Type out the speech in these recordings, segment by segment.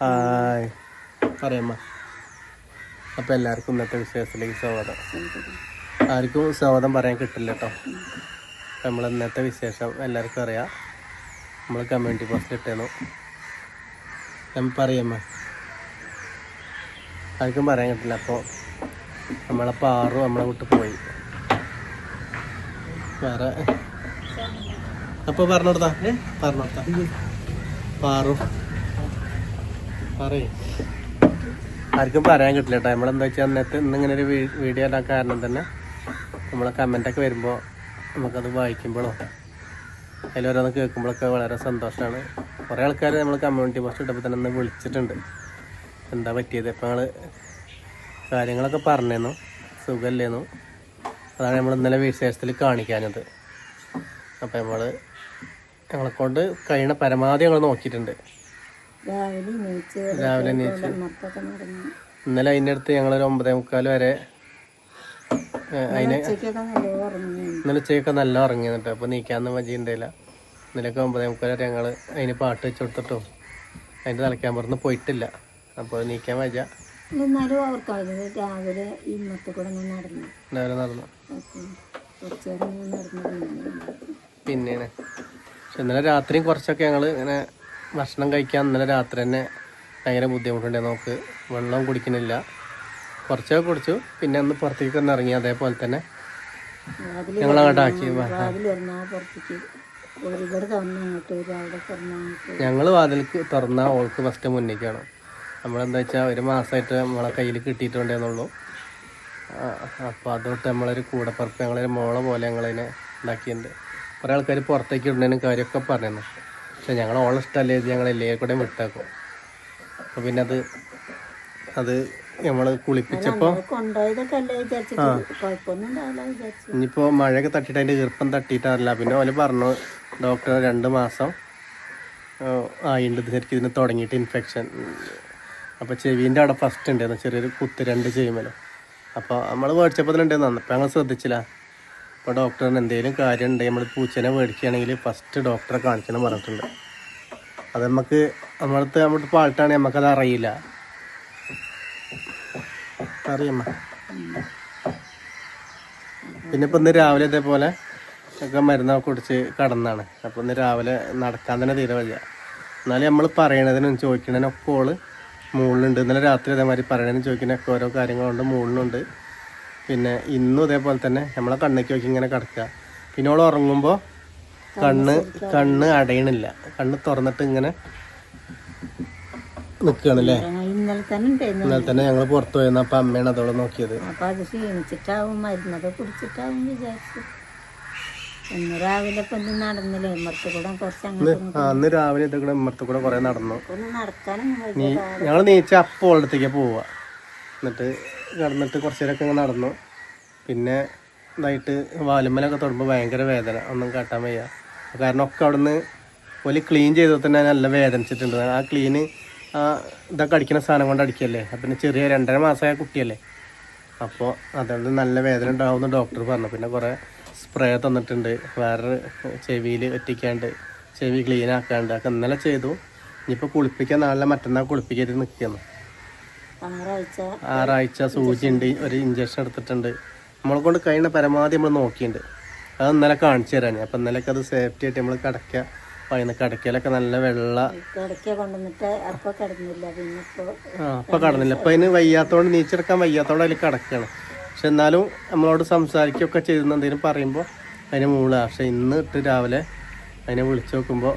Hi പറയമ്മ. അപ്പം എല്ലാവർക്കും ഇന്നത്തെ വിശേഷത്തിലേക്ക് സ്വാഗതം. ആർക്കും സ്വാഗതം പറയാൻ കിട്ടില്ല കേട്ടോ നമ്മൾ ഇന്നത്തെ വിശേഷം എല്ലാവർക്കും അറിയാം. നമ്മൾ കമ്മ്യൂണിറ്റി പോസ്റ്റിൽ ഇട്ടേന്നു ഞാൻ പറയമ്മ. ആർക്കും പറയാൻ കിട്ടില്ല. അപ്പോൾ നമ്മളെ പാറു നമ്മളെ വിട്ട് പോയി. വേറെ അപ്പോൾ പറഞ്ഞു പറഞ്ഞോടുത്താ പറഞ്ഞോടുത്താ പാറു പറയേ ആർക്കും പറയാൻ കിട്ടില്ല കേട്ടോ നമ്മളെന്താ വെച്ചാൽ അന്നത്തെ ഇന്നിങ്ങനെ ഒരു വീഡിയോ ഇടാൻ കാരണം തന്നെ നമ്മളെ കമന്റൊക്കെ വരുമ്പോൾ നമുക്കത് വായിക്കുമ്പോഴോ അതിലോരോന്ന് കേൾക്കുമ്പോഴൊക്കെ വളരെ സന്തോഷമാണ് കുറേ ആൾക്കാർ നമ്മൾ കമ്മ്യൂണിറ്റി പോസ്റ്റ് ഇട്ടപ്പോൾ തന്നെ ഒന്ന് വിളിച്ചിട്ടുണ്ട്. എന്താ പറ്റിയത്? ഇപ്പം ഞങ്ങൾ കാര്യങ്ങളൊക്കെ പറഞ്ഞേന്നു സുഖമല്ലേന്നു അതാണ് നമ്മൾ ഇന്നലെ വിശേഷത്തിൽ കാണിക്കാനത് അപ്പം നമ്മൾ ഞങ്ങളെക്കൊണ്ട് കഴിയണ പരമാവധി ഞങ്ങൾ നോക്കിയിട്ടുണ്ട്. രാവിലെ നീച്ച് രാവിലെ എണീച്ച് മൊത്തൊക്കെ നടന്നു. ഇന്നലെ അതിന്റെ അടുത്ത് ഞങ്ങളൊരു ഒമ്പതേ മുക്കാൽ വരെ അതിന് ഉച്ചയ്ക്കൊക്കെ ഇന്നലെ ഉച്ചയൊക്കെ നല്ല ഉറങ്ങി എന്നിട്ട് അപ്പോൾ നീക്കാന്ന് മജി ഉണ്ടായില്ല ഇന്നലെയൊക്കെ ഒമ്പതേ മുക്കാൽ വരെ ഞങ്ങൾ അതിന് പാട്ട് വെച്ച് കൊടുത്തിട്ടും അതിന്റെ തലക്കാൻ പുറത്ത് പോയിട്ടില്ല. അപ്പോൾ നീക്കാൻ മജ എന്നാലും രാവിലെ ഈ നടന്നു. രാവിലെ നടന്നു. നേരം നടന്നു പക്ഷെ ഇന്നലെ രാത്രിയും കുറച്ചൊക്കെ ഞങ്ങൾ ഇങ്ങനെ ഭക്ഷണം കഴിക്കാൻ ഇന്നലെ രാത്രി തന്നെ ഭയങ്കര ബുദ്ധിമുട്ടുണ്ട് നമുക്ക് വെള്ളം കുടിക്കുന്നില്ല കുറച്ചൊക്കെ കുടിച്ചു. പിന്നെ ഒന്ന് പുറത്തേക്ക് ഒന്ന് ഇറങ്ങി. അതേപോലെ തന്നെ ഞങ്ങൾ അങ്ങോട്ട് ആക്കി. ഞങ്ങൾ വാതിൽക്ക് തുറന്ന ഓൾക്ക് ഫസ്റ്റ് മുന്നേക്കാണ് നമ്മളെന്താ വെച്ചാൽ ഒരു മാസമായിട്ട് നമ്മളെ കയ്യിൽ കിട്ടിയിട്ടുണ്ടെന്നുള്ളൂ. അപ്പോൾ അതൊട്ട് നമ്മളൊരു കൂടപ്പുറപ്പ് ഞങ്ങളൊരു മോളെ പോലെ ഞങ്ങളതിനെ ഉണ്ടാക്കിയിട്ടുണ്ട് കുറേ ആൾക്കാർ പുറത്തേക്ക് ഇടുന്നതിനും കാര്യമൊക്കെ പറയുന്നു പക്ഷെ ഞങ്ങൾ ഓളെ ഇഷ്ടമല്ലേ ഇത് ഞങ്ങൾ എല്ലാവരും കൂടെ വിട്ടേക്കും. അപ്പോൾ പിന്നെ അത് അത് നമ്മൾ കുളിപ്പിച്ചപ്പോൾ ആ. ഇനിയിപ്പോൾ മഴയൊക്കെ തട്ടിയിട്ട് അതിന്റെ ഈർപ്പം തട്ടിയിട്ടല്ല പിന്നെ ഓൽ പറഞ്ഞു ഡോക്ടർ രണ്ട് മാസം ആയിണ്ട് ശരിക്കും ഇതിന് തുടങ്ങിയിട്ട് ഇൻഫെക്ഷൻ അപ്പോൾ ചെവീന്റെ അവിടെ ഫസ്റ്റ് ഉണ്ടായിരുന്നു ചെറിയൊരു കുത്ത് രണ്ട് ചെയ്യുമല്ലോ. അപ്പോൾ നമ്മൾ മേടിച്ചപ്പോൾ തന്നെ ഉണ്ടായിരുന്നു അപ്പോൾ ഞങ്ങൾ ശ്രദ്ധിച്ചില്ല. അപ്പോൾ ഡോക്ടറിന് എന്തെങ്കിലും കാര്യം ഉണ്ടെങ്കിൽ നമ്മൾ പൂച്ചനെ മേടിക്കുകയാണെങ്കിൽ ഫസ്റ്റ് ഡോക്ടറെ കാണിക്കണം പറഞ്ഞിട്ടുണ്ട്. അത് നമുക്ക് നമ്മളടുത്ത് നമ്മുടെ പാട്ടാണെങ്കിൽ നമുക്കത് അറിയില്ല. അറിയമ്മ പിന്നെ ഇപ്പം ഇന്ന് രാവിലെ ഇതേപോലെ ഒക്കെ മരുന്നൊക്കെ കുടിച്ച് കടന്നാണ്. അപ്പോൾ ഇന്ന് രാവിലെ നടക്കാൻ തന്നെ തീരെ വയ്യ. എന്നാലും നമ്മൾ പറയണതിനും ചോദിക്കണതിനൊക്കെ ഓൾ മുകളിലുണ്ട്. ഇന്നലെ രാത്രി അതേമാതിരി പറയണതിനും ചോദിക്കണൊക്കെ ഓരോ കാര്യങ്ങളുണ്ട്. മുകളിലുണ്ട്. പിന്നെ ഇന്നും ഇതേപോലെ തന്നെ നമ്മളെ കണ്ണേക്ക് നോക്കി ഇങ്ങനെ കിടക്കുക. പിന്നെ ഓൾ ഉറങ്ങുമ്പോൾ കണ്ണ് കണ്ണ് അടയണില്ല. കണ്ണ് തുറന്നിട്ട് ഇങ്ങനെ നിൽക്കുകയാണല്ലേ ഇന്നലെ തന്നെ ഇന്നലെ തന്നെ ഞങ്ങൾ പുറത്തു പോയെന്ന് അപ്പം അമ്മയാണ് അതോടെ നോക്കിയത്. അപ്പൊ അത് ക്ഷീണിച്ചിട്ടാവും മരുന്നൊക്കെ കുടിച്ചിട്ടാവും വിചാരിച്ചു. ഇന്ന് രാവിലെ ഇപ്പൊ ഇന്ന് നടന്നില്ലേ? മറത്തു കൂടെ കുറച്ച് അങ്ങോട്ട് ആ, അന്ന് രാവിലെ ഇതൊക്കെ ഇമ്മർത്ത് കൂടെ കുറേ നടന്നു. ഒന്ന് നടക്കാനൊന്നും നീ ഞങ്ങൾ നീച്ച അപ്പോൾ അടുത്തേക്ക് പോവുക എന്നിട്ട് കിടന്നിട്ട് കുറച്ച് നേരമൊക്കെ ഇങ്ങനെ നടന്നു. പിന്നെ ഇതായിട്ട് വാലുമ്മലൊക്കെ തൊടുമ്പോൾ ഭയങ്കര വേദന. ഒന്നും കാട്ടാൻ വയ്യ. കാരണം ഒക്കെ അവിടുന്ന് ഒലി ക്ലീൻ ചെയ്തപ്പോൾ തന്നെ നല്ല വേദനിച്ചിട്ടുണ്ട്. ആ ക്ലീന് ആ ഇതൊക്കെ അടിക്കുന്ന സാധനം കൊണ്ട് അടിക്കല്ലേ? അപ്പം ചെറിയ രണ്ടര മാസമായ കുട്ടിയല്ലേ? അപ്പോൾ അതുകൊണ്ട് നല്ല വേദന ഉണ്ടാവുമെന്ന് ഡോക്ടർ പറഞ്ഞു. പിന്നെ കുറേ സ്പ്രേ തന്നിട്ടുണ്ട്. വേറെ ചെവിയിൽ ഒറ്റിക്കാണ്ട് ചെവി ക്ലീൻ ആക്കാണ്ട് ഒക്കെ ഇന്നലെ ചെയ്തു. ഇനിയിപ്പോൾ കുളിപ്പിക്കാൻ നാളെ മറ്റന്നാൾ കുളിപ്പിക്കരുത് നിൽക്കുന്നു ആറാഴ്ച സൂചി ഉണ്ട് ഒരു ഇഞ്ചക്ഷൻ എടുത്തിട്ടുണ്ട്. നമ്മളെ കൊണ്ട് കഴിയുന്ന പരമാവധി നമ്മൾ നോക്കിയിട്ടുണ്ട്. അത് ഇന്നലെ കാണിച്ചു തരാൻ അപ്പം ഇന്നലെയൊക്കെ അത് സേഫ്റ്റി ആയിട്ട് നമ്മൾ കിടക്കുക. പറയുന്ന കിടക്കയിലൊക്കെ നല്ല വെള്ള അപ്പൊ കിടന്നില്ല. അപ്പം അതിന് വയ്യാത്തോണ്ട് നീച്ചെടുക്കാൻ വയ്യാത്തോണ്ട് അതിൽ കിടക്കുകയാണ് പക്ഷെ എന്നാലും നമ്മളോട് സംസാരിക്കുകയൊക്കെ ചെയ്തെന്ന് എന്തെങ്കിലും പറയുമ്പോൾ അതിന് മൂളാ. പക്ഷെ ഇന്ന് ഇട്ട് രാവിലെ അതിനെ വിളിച്ചു നോക്കുമ്പോൾ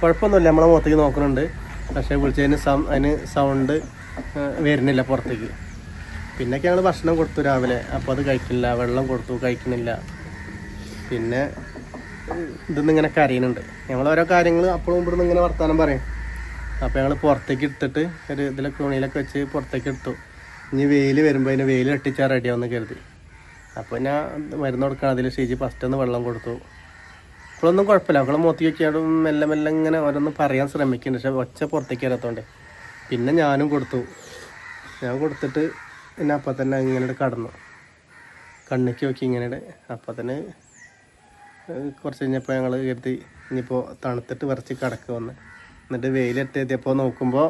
കുഴപ്പമൊന്നുമില്ല. നമ്മളെ മുഖത്തേക്ക് നോക്കുന്നുണ്ട്. പക്ഷെ വിളിച്ചതിന് സം അതിന് സൗണ്ട് വരുന്നില്ല പുറത്തേക്ക്. പിന്നൊക്കെ ഞങ്ങൾ ഭക്ഷണം കൊടുത്തു രാവിലെ. അപ്പോൾ അത് കഴിക്കുന്നില്ല വെള്ളം കൊടുത്തു. കഴിക്കുന്നില്ല പിന്നെ ഇതൊന്നും ഇങ്ങനെ കരയുന്നുണ്ട്. ഞങ്ങൾ ഓരോ കാര്യങ്ങൾ അപ്പോഴും ഇവിടുന്ന് ഇങ്ങനെ വർത്താനം പറയും. അപ്പോൾ ഞങ്ങൾ പുറത്തേക്ക് എടുത്തിട്ട് ഒരു ഇതിലൊക്കെ ഉണിയിലൊക്കെ വെച്ച് പുറത്തേക്ക് എടുത്തു ഇനി വെയിൽ വരുമ്പോൾ അതിന് വെയിൽ ഇട്ടിച്ചാൽ റെഡിയാവുമെന്ന് കരുതി. അപ്പോൾ ഞാൻ മരുന്ന് കൊടുക്കണം അതിൽ ഷീജി ഫസ്റ്റ് ഒന്ന് വെള്ളം കൊടുത്തു. ഇപ്പോഴൊന്നും കുഴപ്പമില്ല. അവളെ മുഖത്തേക്ക് മെല്ലെ മെല്ലെ ഇങ്ങനെ ഓരോന്ന് പറയാൻ ശ്രമിക്കുന്നുണ്ട്. പക്ഷെ ഒച്ച പുറത്തേക്ക് വരാത്തോണ്ടേ. പിന്നെ ഞാനും കൊടുത്തു. ഞാൻ കൊടുത്തിട്ട് പിന്നെ അപ്പം തന്നെ ഇങ്ങനെ കടന്നു. കണ്ണിക്ക് നോക്കി ഇങ്ങനെ അപ്പം തന്നെ കുറച്ച് കഴിഞ്ഞപ്പോൾ ഞങ്ങൾ കരുതി ഇനിയിപ്പോൾ തണുത്തിട്ട് വിറച്ച് കിടക്കുക വന്ന്. എന്നിട്ട് വെയിലെത്തിയപ്പോൾ നോക്കുമ്പോൾ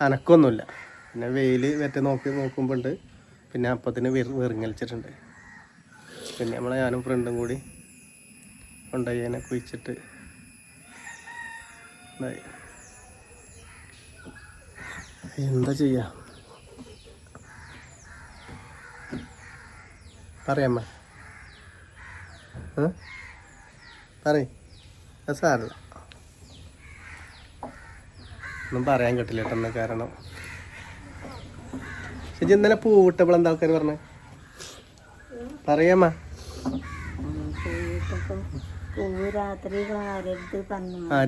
അനക്കൊന്നുമില്ല. പിന്നെ വെയിൽ വെറ്റ നോക്കി നോക്കുമ്പോൾ ഉണ്ട് പിന്നെ അപ്പത്തിന് വെറു വെറുങ്ങലിച്ചിട്ടുണ്ട്. പിന്നെ നമ്മളെ ഞാനും ഫ്രണ്ടും കൂടി കൊണ്ടുപോയി അതിനെ കുഴിച്ചിട്ട് ഇതായി. എന്താ ചെയ്യാ? പറയാമ്മ പറയ്. സാരല്ല. ഒന്നും പറയാൻ കിട്ടില്ല കേട്ടോ കാരണം. ശരി ഇന്നലെ പൂവിട്ടപ്പോൾ എന്താ ആൾക്കാർ പറഞ്ഞേ? പറയാമ്മ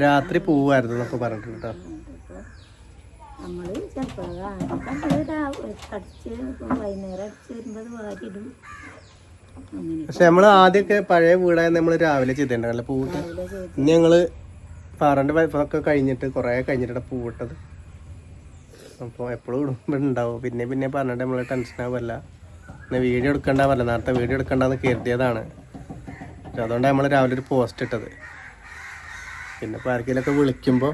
രാത്രി പൂവായിരുന്നു എന്നൊക്കെ പറഞ്ഞിട്ടുണ്ട് കേട്ടോ. അപ്പൊ നമ്മൾ ചെലപ്പോ നമ്മൾ രാവിലെ അടിച്ച് വൈകുന്നേരം അടിച്ച് വരുമ്പോൾ വാരിടും പക്ഷെ നമ്മൾ ആദ്യമൊക്കെ പഴയ വീടായ നമ്മൾ രാവിലെ ചെയ്തിട്ടുണ്ടല്ലോ പൂവിട്ട് ഇനി ഞങ്ങൾ പാറന്റെ വൈഫൊക്കെ കഴിഞ്ഞിട്ട് കൊറേ കഴിഞ്ഞിട്ടാണ് പൂവിട്ടത് അപ്പോൾ എപ്പോഴും ഇടുമ്പോൾ ഉണ്ടാവും പിന്നെ പിന്നെ പറഞ്ഞിട്ട് നമ്മൾ ടെൻഷൻ ആവല്ല. പിന്നെ വീഡിയോ എടുക്കണ്ട പറഞ്ഞ നേരത്തെ വീഡിയോ എടുക്കണ്ടെന്ന് കരുതിയതാണ്. പക്ഷെ അതുകൊണ്ട് നമ്മൾ രാവിലെ ഒരു പോസ്റ്റ് ഇട്ടത്. പിന്നെ ഇപ്പോൾ ആർക്കെങ്കിലൊക്കെ വിളിക്കുമ്പോൾ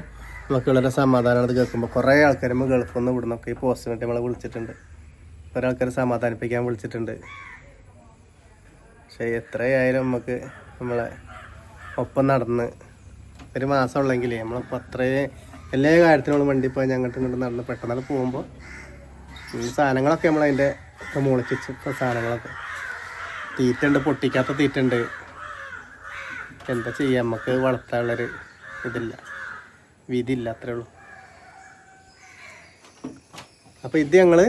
നമുക്ക് വളരെ സമാധാനം അത് കേൾക്കുമ്പോൾ കുറേ ആൾക്കാർ നമ്മൾ ഗൾഫിൽ നിന്ന് ഇവിടുന്നൊക്കെ ഈ പോസ്റ്റിന് വേണ്ടി നമ്മളെ വിളിച്ചിട്ടുണ്ട്. കുറേ ആൾക്കാർ സമാധാനിപ്പിക്കാൻ വിളിച്ചിട്ടുണ്ട്. പക്ഷേ എത്രയായാലും നമുക്ക് നമ്മളെ ഒപ്പം നടന്ന് ഒരു മാസം ഉള്ളെങ്കിൽ നമ്മളിപ്പോൾ അത്രയും എല്ലാ കാര്യത്തിനുള്ള വണ്ടി പോയി ഞങ്ങോട്ട് ഇങ്ങോട്ട് നടന്ന് പെട്ടെന്ന് പോകുമ്പോൾ സാധനങ്ങളൊക്കെ നമ്മളതിന്റെ മുളച്ച് ഇപ്പോൾ സാധനങ്ങളൊക്കെ. തീറ്റ ഉണ്ട് പൊട്ടിക്കാത്ത തീറ്റ ഉണ്ട് എന്താ ചെയ്യുക നമുക്ക് വളർത്താനുള്ളൊരു ഇതില്ല. വിധിയില്ല അത്രേ ഉള്ളൂ അപ്പോൾ ഇത് ഞങ്ങൾ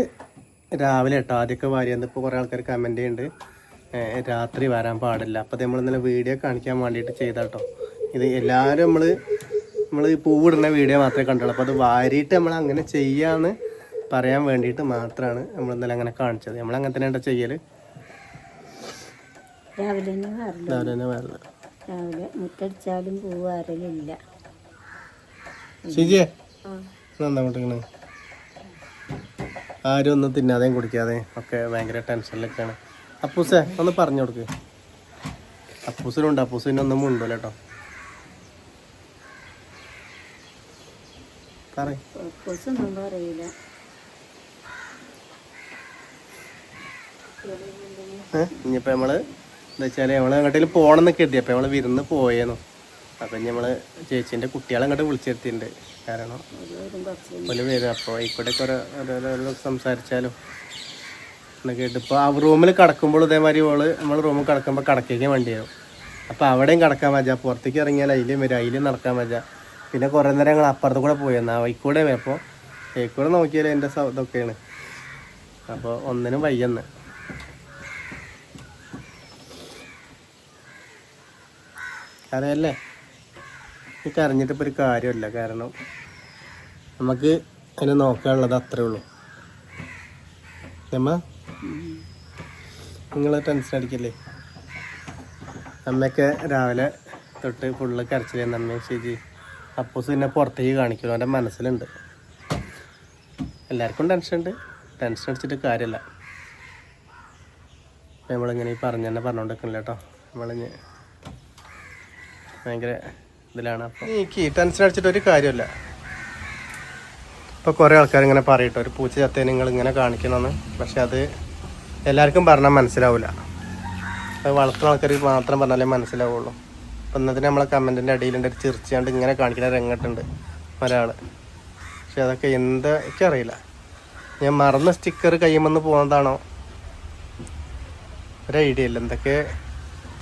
രാവിലെ കേട്ടോ ആദ്യമൊക്കെ വാരിയെന്ന് ഇപ്പോൾ കുറേ ആൾക്കാർ കമന്റ് ചെയ്യുന്നുണ്ട് രാത്രി വരാൻ പാടില്ല. അപ്പോൾ നമ്മൾ ഇന്നലെ വീഡിയോ കാണിക്കാൻ വേണ്ടിയിട്ട് ചെയ്താട്ടോ. ഇത് എല്ലാവരും നമ്മൾ നമ്മൾ പൂവിടുന്ന വീഡിയോ മാത്രമേ കണ്ടുള്ളൂ. അപ്പോൾ അത് വാരിയിട്ട് നമ്മൾ അങ്ങനെ ചെയ്യാന്ന് പറയാൻ വേണ്ടിയിട്ട് മാത്രമാണ് നമ്മൾ ഇന്നലെ അങ്ങനെ കാണിച്ചത്. നമ്മൾ അങ്ങനെ തന്നെ ഉണ്ടോ ചെയ്യൽ രാവിലെ തന്നെ വരണം രാവിലെ തന്നെ വരൽ. രാവിലെ മുറ്റടിച്ചാലും പൂ വാരലില്ല. ശരിയേ എന്താ കൊണ്ടിരിക്കണേ ആരും ഒന്നും തിന്നാതെയും കുടിക്കാതെയും ഒക്കെ ഭയങ്കര ടെൻഷനിലൊക്കെയാണ്. അപ്പൂസേ ഒന്ന് പറഞ്ഞു കൊടുക്ക്. അപ്പൂസിനുണ്ട്. അപ്പൂസിനൊന്നും ഉണ്ടല്ലോ കേട്ടോ. ഇനിയിപ്പോ നമ്മൾ പറയില്ല. ഏഹ് ഇനിയിപ്പോൾ നമ്മൾ എന്താ വെച്ചാൽ നമ്മൾ അങ്ങോട്ടേലും പോകണം എത്തി അപ്പൊ അപ്പോൾ നമ്മൾ വിരുന്ന് പോയേന്നു അപ്പം നമ്മൾ ചേച്ചിന്റെ കുട്ടികളെ അങ്ങോട്ട് വിളിച്ചിരുത്തിണ്ട് കാരണം ഒരു പേര്. അപ്പോൾ ആയിക്കോട്ടെ ഒരു ഓരോരോ സംസാരിച്ചാലും. എന്നൊക്കെ കേട്ട്. ഇപ്പോൾ ആ റൂമിൽ കിടക്കുമ്പോൾ ഇതേമാതിരി ഓൾ നമ്മൾ റൂമിൽ കിടക്കുമ്പോൾ കടക്കേക്ക് വണ്ടി വരും. അപ്പോൾ അവിടെയും കിടക്കാൻ മജ പുറത്തേക്ക് ഇറങ്ങിയാൽ അതിലും വരും അതിലും നടക്കാൻ മജ പിന്നെ കുറേ നേരം ഞങ്ങൾ അപ്പുറത്ത് കൂടെ പോയി. എന്നാൽ വൈക്കൂടെ അപ്പോൾ ഏക്കൂടെ നോക്കിയാൽ എന്റെ ഇതൊക്കെയാണ്. അപ്പോൾ ഒന്നിനും വയ്യെന്ന്. അറിയല്ലേ? ഈ കരഞ്ഞിട്ട് ഒരു കാര്യമില്ല. കാരണം നമുക്ക് അതിനെ നോക്കാനുള്ളത് അത്രേ ഉള്ളൂ. അമ്മ? നിങ്ങൾ ടെൻഷൻ അടിക്കല്ലേ? അമ്മയൊക്കെ രാവിലെ തൊട്ട് ഫുള്ള് കരച്ചിലായിരുന്നു അമ്മയും ശരി അപ്പോസ് പിന്നെ പുറത്തേക്ക് കാണിക്കുന്നു. അവന്റെ മനസ്സിലുണ്ട്. എല്ലാവർക്കും ടെൻഷൻ ഉണ്ട്. ടെൻഷൻ അടിച്ചിട്ട് കാര്യമല്ല. നമ്മളിങ്ങനെ ഈ പറഞ്ഞു തന്നെ പറഞ്ഞുകൊണ്ടിരിക്കണില്ല കേട്ടോ നമ്മളിങ്ങനെ ഭയങ്കര ഇതിലാണ് അപ്പോൾ എനിക്ക് ടെൻഷൻ അടിച്ചിട്ട് ഒരു കാര്യമില്ല. ഇപ്പോൾ കുറേ ആൾക്കാർ ഇങ്ങനെ പറയട്ടോ ഒരു പൂച്ച ചത്തേ നിങ്ങൾ ഇങ്ങനെ കാണിക്കണമെന്ന് പക്ഷെ അത് എല്ലാവർക്കും പറഞ്ഞാൽ മനസ്സിലാവില്ല അത് വളർത്തുന്ന ആൾക്കാർക്ക് മാത്രം പറഞ്ഞാലേ മനസ്സിലാവുള്ളൂ. അപ്പം ഇന്നത്തെ നമ്മളെ കമന്റിന്റെ അടിയിലുണ്ട് ഒരു ചിരിച്ചാണ്ട് ഇങ്ങനെ കാണിക്കുന്ന രംഗത്തുണ്ട് ഒരാൾ പക്ഷെ അതൊക്കെ എന്താ എനിക്കറിയില്ല ഞാൻ മറന്ന സ്റ്റിക്കർ കയ്യുമെന്ന് പോകുന്നതാണോ ഒരു ഐഡിയ ഇല്ല എന്തൊക്കെ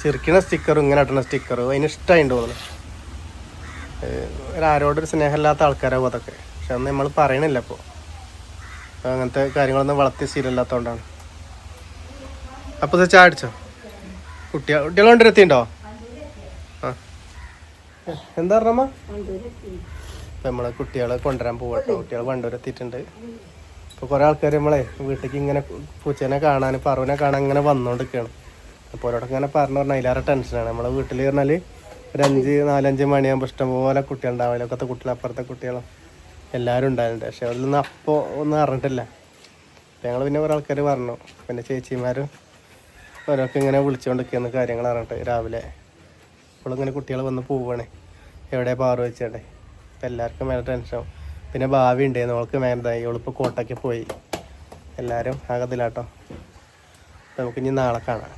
ചിരിക്കണ സ്റ്റിക്കറും ഇങ്ങനെ ഇട്ടുന്ന സ്റ്റിക്കറും. അതിന് ഇഷ്ടമായിട്ട് തോന്നുന്നു. ഒരാരോടൊരു സ്നേഹമില്ലാത്ത ആൾക്കാരാവും അതൊക്കെ. പക്ഷെ അന്ന് നമ്മൾ പറയണില്ല ഇപ്പോൾ അങ്ങനത്തെ കാര്യങ്ങളൊന്നും വളർത്തിയ ശീലമില്ലാത്തതുകൊണ്ടാണ് അപ്പോൾ ചാ അടിച്ചോ കുട്ടിയ കുട്ടികൾ കൊണ്ടുവരെത്തിണ്ടോ ആ. എന്താ പറഞ്ഞമ്മ ഇപ്പം നമ്മളെ കുട്ടികളെ കൊണ്ടുവരാൻ പോകട്ടോ കുട്ടികൾ കൊണ്ടുവരെത്തിയിട്ടുണ്ട് ഇപ്പോൾ കുറേ ആൾക്കാർ നമ്മളെ വീട്ടിലേക്ക് ഇങ്ങനെ പൂച്ചേനെ കാണാൻ പറവനെ കാണാൻ ഇങ്ങനെ വന്നുകൊണ്ടിരിക്കുകയാണ് അപ്പോൾ അവരോടൊക്കെ ഇങ്ങനെ പറഞ്ഞു പറഞ്ഞാൽ അതിലേറെ ടെൻഷനാണ്. നമ്മളെ വീട്ടിൽ പറഞ്ഞാൽ ഒരു അഞ്ച് നാലഞ്ച് മണിയാകുമ്പോൾ ഇഷ്ടംപോലെ കുട്ടികളുണ്ടാവില്ല? ഒക്കത്തെ കുട്ടികൾ അപ്പുറത്തെ കുട്ടികളും എല്ലാവരും ഉണ്ടായിരുന്നുണ്ട് പക്ഷെ അതിലൊന്നും അപ്പോൾ ഒന്നും അറിഞ്ഞിട്ടില്ല. ഞങ്ങൾ പിന്നെ കുറേ ആൾക്കാർ പറഞ്ഞു. പിന്നെ ചേച്ചിമാരും ഓരോക്കെ ഇങ്ങനെ വിളിച്ചുകൊണ്ടിരിക്കുന്ന കാര്യങ്ങൾ അറിഞ്ഞിട്ട് രാവിലെ. ഇപ്പോഴിങ്ങനെ കുട്ടികൾ വന്ന് പോവുകയാണ് എവിടെ പാറു വെച്ചേണ്ടേ അപ്പം എല്ലാവർക്കും മേലെ ടെൻഷൻ പിന്നെ ഭാവി ഉണ്ടായിരുന്നു അവൾക്ക് മേലതായി അവളിപ്പോൾ കോട്ടയ്ക്ക് പോയി. എല്ലാവരും ആകത്തില്ലാട്ടോ നമുക്ക് ഇനി നാളെ കാണാം.